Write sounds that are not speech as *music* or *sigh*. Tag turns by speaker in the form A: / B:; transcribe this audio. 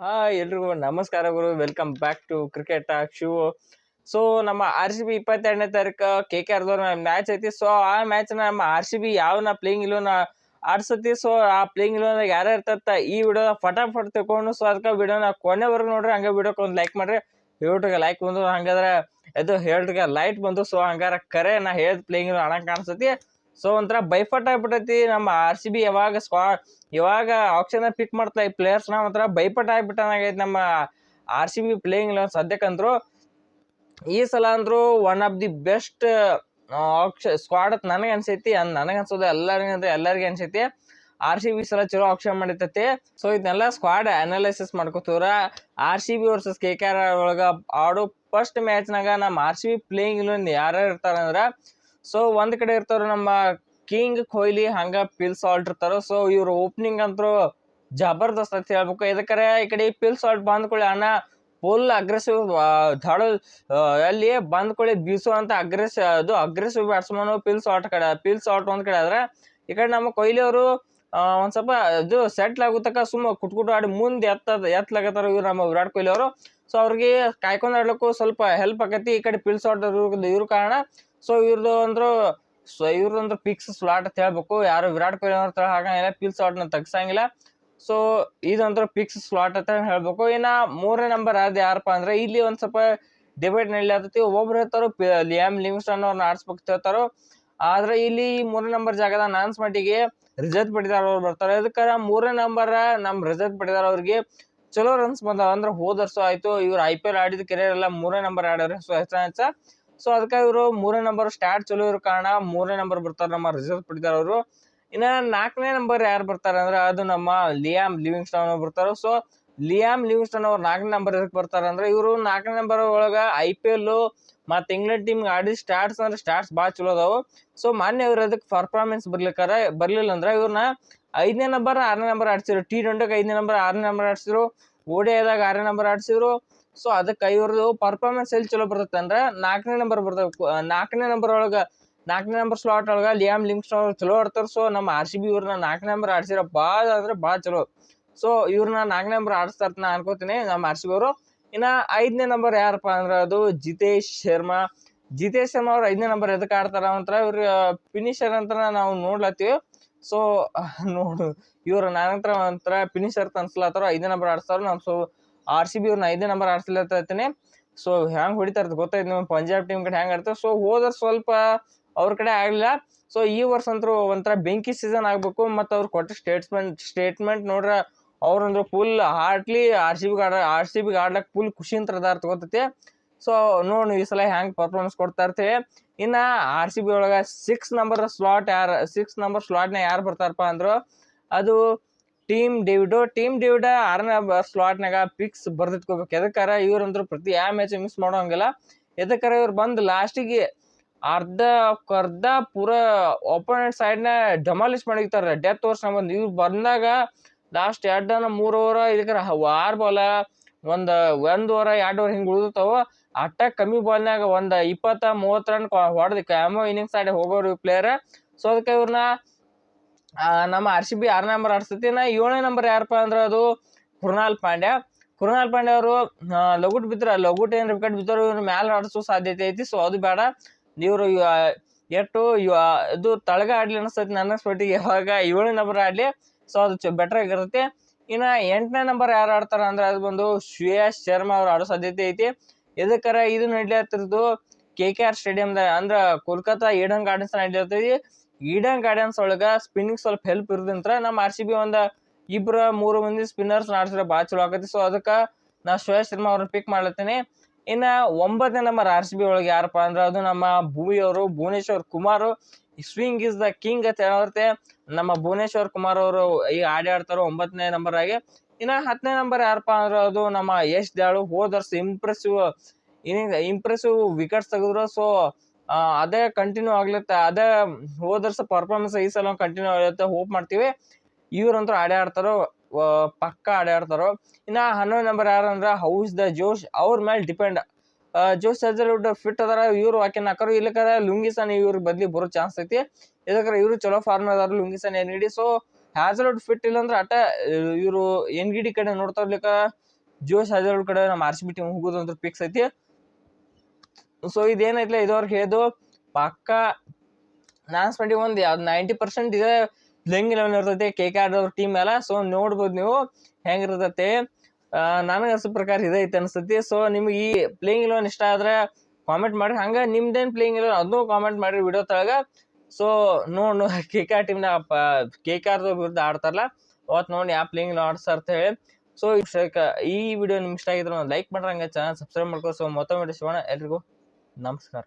A: Hi ಎಲ್ರಿಗೂ ನಮಸ್ಕಾರ ಗುರು. Welcome back to cricket show so ನಮ್ಮ ಆರ್ ಸಿ ಬಿ ಇಪ್ಪತ್ತೆರಡನೇ ತಾರೀಕು ಕೆ ಕೆ ಆರ್ದವ್ರ ಮ್ಯಾಚ್ ಐತಿ. ಸೊ ಆ ಮ್ಯಾಚ್ ನಮ್ಮ ಆರ್ ಸಿ ಬಿ ಯಾವನ ಪ್ಲೇಯಿಂಗ್ ಇಲ್ಲೋನ ಆಡ್ಸತಿ. ಸೊ ಆ ಪ್ಲೇಯಿಂಗ್ ಇಲ್ಲೋನ ಯಾರು ಇರ್ತತ್ತ ಈ ವಿಡಿಯೋ ಫಟಾಫಟ್ ತಗೊಂಡು ಸೊ ಅದಕ್ಕೆ ವಿಡಿಯೋನ ಕೊನೆವರೆಗೂ ನೋಡ್ರಿ. ಹಂಗೆ ವಿಡಿಯೋಕ್ಕೆ ಒಂದು ಲೈಕ್ ಮಾಡ್ರಿ. ಹೇಳ್ರಿಗೆ ಲೈಕ್ ಬಂದು, ಹಂಗಾದ್ರೆ ಇದು ಹೇಳ್ರಿಗೆ ಲೈಟ್ ಬಂದು. ಸೊ ಹಂಗಾರ ಕರೆ ನಾ ಹೇಳ್ದ ಪ್ಲೇಯಿಂಗ್ ಹಣ ಕಾಣಿಸ್ತತಿ ಸೊ ಒಂಥರ ಬೈಫಟ್ ಆಗ್ಬಿಟ್ಟೈತಿ. ನಮ್ಮ ಆರ್ ಸಿ ಬಿ ಯಾವಾಗ ಸ್ಕ್ವಾ ಇವಾಗ ಆಪ್ಷನ್ ಪಿಕ್ ಮಾಡ್ತಾ ಈ ಪ್ಲೇಯರ್ಸ್ನ ಒಂಥರ ಭಯಪಟ್ಟ ಆಗ್ಬಿಟ್ಟನಾಗೈತಿ ನಮ್ಮ ಆರ್ ಸಿ ಬಿ ಪ್ಲೇಯಿಂಗ್ ಇಲ್ಲ ಸದ್ಯಕ್ಕಂದ್ರು ಈ ಸಲ ಅಂದ್ರು one of the best option squad ನನಗೆ ಅನ್ಸೈತಿ. ಅನ್, ನನಗೆ ಅನ್ಸೋದು ಎಲ್ಲರಿಗೂ ಅಂದ್ರೆ ಎಲ್ಲರಿಗೆ ಅನ್ಸೈತಿ. ಆರ್ ಸಿ ಬಿ ಸಲ ಚಲೋ ಆಪ್ಷನ್ ಮಾಡಿರ್ತೈತಿ. ಸೊ ಇದನ್ನೆಲ್ಲ squad analysis ಮಾಡ್ಕೋತೀವ್ರ. R C B versus K K R ಒಳಗ ಆಡೋ ಫಸ್ಟ್ ಮ್ಯಾಚ್ನಾಗ ನಮ್ಮ ಆರ್ ಸಿ ಬಿ ಪ್ಲೇಯಿಂಗ್ ಇಲ್ಲೊಂದು ಯಾರ್ಯಾರು ಇರ್ತಾರಂದ್ರ ಸೊ ಒಂದ್ ಕಡೆ ಇರ್ತಾರ ನಮ್ಮ ಕಿಂಗ್ ಕೊಹ್ಲಿ ಹಂಗ ಪಿಲ್ ಸಾಲ್ಟ್ ಇರ್ತಾರ ಸೊ ಇವ್ರ ಓಪನಿಂಗ್ ಅಂತೂ ಜಬರ್ದಸ್ತ್ ಅಂತ ಹೇಳ್ಬೇಕು. ಇದಕ್ಕರೆ ಈ ಕಡೆ ಪಿಲ್ ಸಾಲ್ಟ್ ಬಂದ್ಕೊಳ್ಳಿ ಅಣ್ಣ ಫುಲ್ ಅಗ್ರೆಸಿವ್ ಧಾಡ ಅಲ್ಲಿ ಬಂದ್ಕೊಳ್ಳಿ ಬೀಸುವಂತ ಅಗ್ರೆಸಿವ್ ಅದು ಅಗ್ರೆಸಿವ್ ಬ್ಯಾಟ್ಸ್ಮನ್ ಪಿಲ್ ಸಾಲ್ಟ್ ಕಡೆ ಪಿಲ್ ಸಾಲ್ಟ್ ಒಂದ್ ಕಡೆ ಆದ್ರೆ, ಈ ಕಡೆ ನಮ್ಮ ಕೊಹ್ಲಿ ಅವರು ಒಂದ್ ಸ್ವಲ್ಪ ಇದು ಸೆಟ್ಲ್ ಆಗುತ್ತಕ ಸುಮ್ಮ ಕುಟ್ಕುಟ್ ಆಡಿ ಮುಂದೆ ಎತ್ತದ ಎತ್ತಲಾಗತ್ತಾರ ಇವ್ರು ನಮ್ಮ ವಿರಾಟ್ ಕೊಹ್ಲಿ ಅವರು. ಸೊ ಅವ್ರಿಗೆ ಕಾಯ್ಕೊಂಡ್ ಆಡ್ಲಿಕ್ಕೂ ಸ್ವಲ್ಪ ಹೆಲ್ಪ್ ಆಕತಿ ಈ ಕಡೆ ಪಿಲ್ ಸಾಲ್ಟ್ ಇವ್ರ ಕಾರಣ. ಸೊ ಇವ್ರದ್ದು ಅಂದ್ರೆ ಸೊ ಇವ್ರದಂದ್ರೆ ಪಿಕ್ಸ್ ಸ್ಲಾಟ್ ಅಂತ ಹೇಳ್ಬೇಕು. ಯಾರು ವಿರಾಟ್ ಕೊಹ್ಲಿ ಅವ್ರ ಹಾಕಂಗಿಲ್ಲ ಪಿಲ್ ಸ್ಲಾಟ್ನ ತೆಗ್ಸಂಗಿಲ್ಲ. ಸೊ ಇದಂತ್ರ ಪಿಕ್ಸ್ ಸ್ಲಾಟ್ ಅಂತ ಹೇಳ್ಬೇಕು. ಇನ್ನ ಮೂರನೇ ನಂಬರ್ ಅದು ಯಾರಪ್ಪ ಅಂದ್ರೆ, ಇಲ್ಲಿ ಒಂದ್ ಸ್ವಲ್ಪ ಡಿಬೇಟ್ ನಡೀಲತ್ತೈತಿ ಒಬ್ಬೊಬ್ರು ಹೇಳ್ತಾರೋ ಲಿಯಾಮ್ ಲಿಂಗ್ಸ್ಟನ್ ಅವ್ರನ್ನ ಆಡ್ಸ್ಬೇಕು ಹೇಳ್ತಾರೋ. ಆದ್ರೆ ಇಲ್ಲಿ ಮೂರನೇ ನಂಬರ್ ಜಾಗದ ನಾನ್ಸ್ ಮಟ್ಟಿಗೆ ರಿಜತ್ ಪಡಿದಾರ್ ಅವ್ರು ಬರ್ತಾರೆ. ಅದಕ್ಕೆ ಮೂರನೇ ನಂಬರ್ ನಮ್ ರಿಜತ್ ಪಡಿದಾರ್ ಅವ್ರಿಗೆ ಚಲೋ ರನ್ಸ್ ಬಂದಾವ. ಅಂದ್ರೆ ಹೋದ ವರ್ಷ ಆಯ್ತು. ಇವ್ರು ಐ ಪಿ ಎಲ್ ಆಡಿದ ಕೆರಿಯರ್ ಎಲ್ಲ ಮೂರನೇ ನಂಬರ್ ಆಡೋರು ಸೊ ಹೆಚ್ಚ ಸೊ ಅದಕ್ಕೆ ಇವರು ಮೂರನೇ ನಂಬರ್ ಸ್ಟಾರ್ಟ್ ಚಲೋ ಇರೋ ಕಾರಣ ಮೂರನೇ ನಂಬರ್ ಬರ್ತಾರೆ ನಮ್ಮ ರಿಸರ್ವ್ ಪಡಿತಾರೆ ಅವರು. ಇನ್ನ ನಾಲ್ಕನೇ ನಂಬರ್ ಯಾರು ಬರ್ತಾರೆ ಅಂದ್ರೆ ಅದು ನಮ್ಮ ಲಿಯಾಮ್ ಲಿವಿಂಗ್ಸ್ಟನ್ ಅವ್ರು ಬರ್ತಾರೆ. ಸೊ ಲಿಯಾಮ್ ಲಿವಿಂಗ್ ಸ್ಟೋನ್ ಅವ್ರು ನಾಲ್ಕನೇ ನಂಬರ್ ಯಾಕೆ ಬರ್ತಾರೆ ಅಂದ್ರೆ ಇವರು ನಾಲ್ಕನೇ ನಂಬರ್ ಒಳಗ ಐ ಪಿ ಎಲ್ ಮತ್ತೆ ಇಂಗ್ಲೆಂಡ್ ಟೀಮ್ಗೆ ಆಡಿ ಸ್ಟಾರ್ಟ್ಸ್ ಅಂದ್ರೆ ಸ್ಟಾರ್ಟ್ಸ್ ಭಾಳ ಚಲೋ ಅದಾವು. ಸೊ ಮಾನ್ಯ ಇವ್ರು ಅದಕ್ಕೆ ಪರ್ಫಾರ್ಮೆನ್ಸ್ ಬರ್ಲಿಕ್ಕಾರ ಬರಲಿಲ್ಲ ಅಂದ್ರೆ ಇವ್ರನ್ನ ಐದನೇ ನಂಬರ್ ಆರನೇ ನಂಬರ್ ಆಡ್ಸಿದ್ರು ಟಿ ಟ್ವೆಂಟಿಗೆ ಐದನೇ ನಂಬರ್ ಆರನೇ ನಂಬರ್ ಆಡ್ಸಿದ್ರು ಓಡಿಯಾದಾಗ ಆರನೇ ನಂಬರ್ ಆಡ್ಸಿದ್ರು. ಸೊ ಅದಕ್ಕೆ ಇವ್ರದ್ದು ಪರ್ಫಾರ್ಮೆನ್ಸ್ ಎಲ್ಲಿ ಚಲೋ ಬರ್ತೈತೆ ಅಂದ್ರೆ ನಾಲ್ಕನೇ ನಂಬರ್ ಬರ್ತವೆ ನಾಲ್ಕನೇ ನಂಬರ್ ಒಳಗ, ನಾಲ್ಕನೇ ನಂಬರ್ ಸ್ಲಾಟ್ ಒಳಗೆ ಲಿಯಾಮ್ ಲಿಂಕ್ಸ್ ಚಲೋ ಆಡ್ತಾರೆ. ಸೊ ನಮ್ಮ ಆರ್ ಸಿ ಬಿ ಇವ್ರನ್ನ ನಾಲ್ಕನೇ ನಂಬರ್ ಆಡ್ಸಿರೋ ಭಾಳ ಅಂದ್ರೆ ಭಾಳ ಚಲೋ. ಸೊ ಇವ್ರನ್ನ ನಾಲ್ಕನೇ ನಂಬರ್ ಆಡಿಸ್ತಾರ ನಾ ಅನ್ಕೋತೀನಿ ನಮ್ಮ ಆರ್ ಸಿ ಬಿ ಅವರು. ಇನ್ನ ಐದನೇ ನಂಬರ್ ಯಾರಪ್ಪ ಅಂದ್ರೆ ಅದು ಜಿತೇಶ್ ಶರ್ಮಾ. ಜಿತೇಶ್ ಶರ್ಮಾ ಅವ್ರು ಐದನೇ ನಂಬರ್ ಎದಕ್ಕೆ ಆಡ್ತಾರ ಅಂತ ಇವ್ರ ಫಿನಿಷರ್ ಅಂತ ನಾವು ನೋಡ್ಲತ್ತೀವಿ. ಸೊ *laughs* ನೋಡು, ಇವ್ರು ನಾನಂತರ ಒಂಥರ ಫಿನಿಷರ್ ತನ್ಸ್ಲತ್ತಾರ, ಐದೇ ನಂಬರ್ ಆಡ್ಸ್ತಾರ ನಮ್ಮ ಸೊ ಆರ್ ಸಿ ಬಿ ಇವ್ರನ್ನ ಐದೇ ನಂಬರ್ ಆಡ್ಸ್ಲತ್ತೇನೆ ಸೊ ಹೆಂಗೆ ಹೊಡಿತಾರ ಗೊತ್ತಾಯ್ತು ನಿಮ್ಮ ಪಂಜಾಬ್ ಟೀಮ್ ಕಡೆ ಹ್ಯಾಂಗ್ ಆಡ್ತಾರೆ. ಸೊ ಹೋದ್ರ ಸ್ವಲ್ಪ ಅವ್ರ ಕಡೆ ಆಗಲಿಲ್ಲ. ಸೊ ಈ ವರ್ಷ ಅಂತೂ ಒಂಥರ ಬೆಂಕಿ ಸೀಸನ್ ಆಗಬೇಕು. ಮತ್ತು ಅವ್ರು ಕೊಟ್ಟ ಸ್ಟೇಟ್ಸ್ಮೆಂಟ್ ಸ್ಟೇಟ್ಮೆಂಟ್ ನೋಡ್ರ ಅವ್ರಂದ್ರು ಫುಲ್ ಹಾರ್ಟ್ಲಿ ಆರ್ ಸಿ ಬಿಗೆ ಆಡ ಆರ್ ಸಿ ಬಿಗೆ ಆಡ್ಲಕ್ ಫುಲ್ ಖುಷಿ ಅಂತ ತಗೋತೈತಿ ಸೊ ನೋಡು ಈ ಸಲ ಹ್ಯಾಂಗ್ ಪರ್ಫಾರ್ಮೆನ್ಸ್ ಕೊಡ್ತಾ ಇರ್ತೀವಿ ಇನ್ನ ಆರ್ ಸಿ ಬಿ ಒಳಗ ಸಿಕ್ಸ್ ನಂಬರ್ ಸ್ಲಾಟ್ ಯಾರು ಸಿಕ್ಸ್ ನಂಬರ್ ಸ್ಲಾಟ್ನ ಯಾರು ಬರ್ತಾರಪ್ಪ ಅಂದ್ರು, ಅದು ಟೀಮ್ ಡೇವಿಡು ಟೀಮ್ ಡೇವಿಡ ಆರನೇ ಸ್ಲಾಟ್ನಾಗ ಪಿಕ್ಸ್ ಬರ್ದಿಟ್ಕೋಬೇಕು. ಎದಕ್ಕಾರ ಇವ್ರಂದ್ರು ಪ್ರತಿ ಯಾವ ಮ್ಯಾಚ್ ಮಿಸ್ ಮಾಡೋಂಗಿಲ್ಲ. ಎದಕ್ಕಾರ ಇವ್ರು ಬಂದು ಲಾಸ್ಟಿಗೆ ಅರ್ಧ ಅರ್ಧ ಪೂರ ಒಪೋನೆಂಟ್ ಸೈಡ್ನ ಡೆಮಾಲಿಶ್ ಮಾಡಿರ್ತಾರೆ. ಡೆತ್ ಓವರ್ಸ್ ಬಂದು ಇವ್ರು ಬಂದಾಗ ಲಾಸ್ಟ್ ಎರಡನ ಮೂರು ಓವರ್ ಇದಕ್ಕೆ ಆರು ಬಾಲ ಒಂದು ಒಂದು ಓವರ್ ಎರಡು ಓವರ್ ಹಿಂಗೆ ಉಳಿದಿರ್ತಾವ, ಅಟ್ಟ ಕಮ್ಮಿ ಬಾಲ್ನಾಗ ಒಂದು ಇಪ್ಪತ್ತ, ಮೂವತ್ತು ರನ್ ಹೊಡೆದು ಕ್ಯಾಮೋ ಇನ್ನಿಂಗ್ಸ್ ಆಡಿ ಹೋಗೋರು ಪ್ಲೇಯರ್ ಸೊ ಅದಕ್ಕೆ ಇವ್ರನ್ನ ನಮ್ಮ ಆರ್ ಸಿ ಬಿ ಆರು ನಂಬರ್ ಆಡ್ಸತಿ. ನಾ ಏಳನೇ ನಂಬರ್ ಯಾರಪ್ಪ ಅಂದ್ರೆ ಅದು ಕೃಣಾಲ್ ಪಾಂಡ್ಯ. ಕೃಣಾಲ್ ಪಾಂಡ್ಯ ಅವರು ಲಗುಟ್ ಬಿದ್ರ ಲಗುಟ್ ಏನು ವಿಕೆಟ್ ಬಿದ್ದರು ಇವ್ರ ಮ್ಯಾಲೆ ಆಡಿಸೋ ಸಾಧ್ಯತೆ ಐತಿ. ಸೊ ಅದು ಬೇಡ ಇವರು ಎಷ್ಟು ಇದು ತಳಗ ಆಡ್ಲಿ ಅನಿಸ್ತೈತಿ ನನ್ನ ಸ್ಪೋಟಿಗೆ ಯಾವಾಗ ಏಳನೇ ನಂಬರ್ ಆಡ್ಲಿ. ಸೊ ಅದು ಬೆಟರ್ ಆಗಿರ್ತೈತಿ. ಇನ್ನ ಎಂಟನೇ ನಂಬರ್ ಯಾರು ಆಡ್ತಾರ ಅಂದ್ರೆ ಅದು ಬಂದು ಶ್ರೇಯಸ್ ಶರ್ಮಾ ಅವ್ರು ಆಡೋ ಸಾಧ್ಯತೆ ಐತಿ. ಎದಕ್ಕಾರ ಇದು ನಡ್ಲಿತ್ತಿರೋದು ಕೆ ಕೆ ಆರ್ ಸ್ಟೇಡಿಯಂದಾಗ ಅಂದ್ರ ಕೋಲ್ಕತ್ತಾ ಈಡನ್ ಗಾರ್ಡನ್ಸ್ ನಡ್ಲಿರ್ತೈತಿ ಈಡನ್ ಗಾರ್ಡನ್ಸ್ ಒಳಗ ಸ್ಪಿನ್ನಿಂಗ್ ಸ್ವಲ್ಪ ಹೆಲ್ಪ್ ಇರೋದಂತ್ರ ನಮ್ಮ ಆರ್ ಸಿ ಬಿ ಒಂದ ಇಬ್ರ ಮೂರು ಮಂದಿ ಸ್ಪಿನ್ನರ್ಸ್ ಆಡ್ಸಿದ್ರೆ ಭಾಳ ಚಲೋ ಆಗತ್ತೆ. ಸೊ ಅದಕ್ಕೆ ನಾ ಶ್ರೇಯಸ್ ಶರ್ಮಾ ಅವ್ರನ್ನ ಪಿಕ್ ಮಾಡ್ಲತ್ತೀನಿ. ಇನ್ನ ಒಂಬತ್ತನೇ ನಂಬರ್ ಆರ್ ಸಿ ಬಿ ಒಳಗೆ ಯಾರಪ್ಪ ಅಂದ್ರೆ ಅದು ನಮ್ಮ ಭೂವಿ ಅವರು Bhuvneshwar Kumar. Swing is the king ಅಂತ ಹೇಳುತ್ತೆ ನಮ್ಮ ಭುವನೇಶ್ವರ್ ಕುಮಾರ್ ಅವರು ಈಗ ಆಡಿ ಆಡ್ತಾರೋ ಒಂಬತ್ತನೇ ನಂಬರ್ ಆಗಿ. ಇನ್ನ ಹತ್ತನೇ ನಂಬರ್ ಯಾರಪ್ಪ ಅಂದ್ರೆ ಅದು ನಮ್ಮ ಯಶ್ ದಾಳು ಹೋದ ವರ್ಷ ಇಂಪ್ರೆಸಿವ್ ಇನ್ನಿಂಗ್ ಇಂಪ್ರೆಸಿವ್ ವಿಕೆಟ್ಸ್ ತೆಗೆದ್ರು. ಸೊ ಅದೇ ಕಂಟಿನ್ಯೂ ಆಗ್ಲತ್ತ. ಅದೇ ಹೋದ ವರ್ಷ ಪರ್ಫಾರ್ಮೆನ್ಸ್ ಈ ಸಲ ಕಂಟಿನ್ಯೂ ಆಗುತ್ತೆ ಹೋಪ್ ಮಾಡ್ತೀವಿ. ಇವ್ರಂತೂ ಆಡೇ ಆಡ್ತಾರೋ ಪಕ್ಕ ಆಡಾಡ್ತಾರೋ ಇನ್ನು ಹನ್ನೊಂದು ನಂಬರ್ ಯಾರು ಅಂದ್ರೆ ಹೌಸ್ ದ ಜೋಶ್ ಅವ್ರ ಮೇಲೆ ಡಿಪೆಂಡ್ ಜೋಶ್ ಸಜಲ್ವುಡ್ ಫಿಟ್ ಅದಾರ, ಇವ್ರು ವಾಕಿನ್ ಹಾಕರು. ಇಲ್ಲಕರ ಲುಂಗಿಸನ್ ಇವ್ರ ಬದ್ಲಿ ಬರೋ ಚಾನ್ಸ್ ಐತಿ. ಇದಕ್ಕರ ಇವರು ಚಲೋ ಫಾರ್ಮ್ ಅದಾರ ಲುಂಗಿಸನ್ ಏನ್ ಹಿಡಿ ಸೊ ಹ್ಯಾಜಲ್ವುಡ್ ಫಿಟ್ ಇಲ್ಲ ಅಂದ್ರೆ ಅಟ ಇವರು ಎನ್ ಗಿಡಿ ಕಡೆ ನೋಡ್ತಾ ಇರ್ಲಿಕ್ಕ ಜೋಶ್ ಶಾರ್ಜರ್ ಕಡೆ ನಮ್ಮ ಆರ್ ಸಿ ಬಿ ಟೀಮ್ ಹೋಗೋದು ಅಂತ ಫಿಕ್ಸ್ ಐತಿ. ಸೊ ಇದೇನೈತಿಲ್ಲ ಇದುವರೆಗೆ ಹೇಳಿದ್ದು ಪಕ್ಕ ನಾನು ಸ್ಪೆಂಡಿ ಒಂದು ಯಾವ್ದು ನೈಂಟಿ ಪರ್ಸೆಂಟ್ ಇದೆ. ಪ್ಲೇಯಿಂಗ್ ಲೆವೆನ್ ಇರ್ತೈತಿ ಕೆ ಕೆ ಆರ್ ಟೀಮ್ ಎಲ್ಲ ಸೊ ನೋಡ್ಬೋದು ನೀವು ಹೆಂಗಿರ್ತೈತಿ. ನನಗೆ ಅನ್ಸೋ ಪ್ರಕಾರ ಇದೈತೆ ಅನಿಸ್ತೈತಿ. ಸೊ ನಿಮ್ಗೆ ಈ ಪ್ಲೇಯಿಂಗ್ ಇಲೆವೆನ್ ಇಷ್ಟ ಆದ್ರೆ ಕಾಮೆಂಟ್ ಮಾಡಿ. ಹಂಗೆ ನಿಮ್ದೇನು ಪ್ಲೇಯಿಂಗ್ ಇಲ್ಲ ಅದನ್ನು ಕಾಮೆಂಟ್ ಮಾಡಿರಿ ವಿಡಿಯೋ ತಳಗ. ಸೊ ನೋಡು ಕೆ ಕೆ ಆರ್ ಟೀಮ್ನ ಕೆ ಕೆ ಆರ್ ವಿರುದ್ಧ ಆಡ್ತಾರಲ್ಲ ಅವತ್ತು ನೋಡಿ ಯಾವ ಪ್ಲೇಯಿಂಗ್ ಆಡ್ಸ್ತಾರ ಅಂತ ಹೇಳಿ. ಸೊ ಈ ವಿಡಿಯೋ ನಿಮ್ಗೆ ಇಷ್ಟ ಆಗಿದ್ರೆ ಒಂದು ಲೈಕ್ ಮಾಡ್ರಿ, ಹಂಗೆ ಚಾನಲ್ ಸಬ್ಸ್ಕ್ರೈಬ್ ಮಾಡ್ಕೋ. ಸೊ ಮತ್ತೊಮ್ಮೆ ಸಿಗೋಣ ಎಲ್ರಿಗೂ ನಮಸ್ಕಾರ.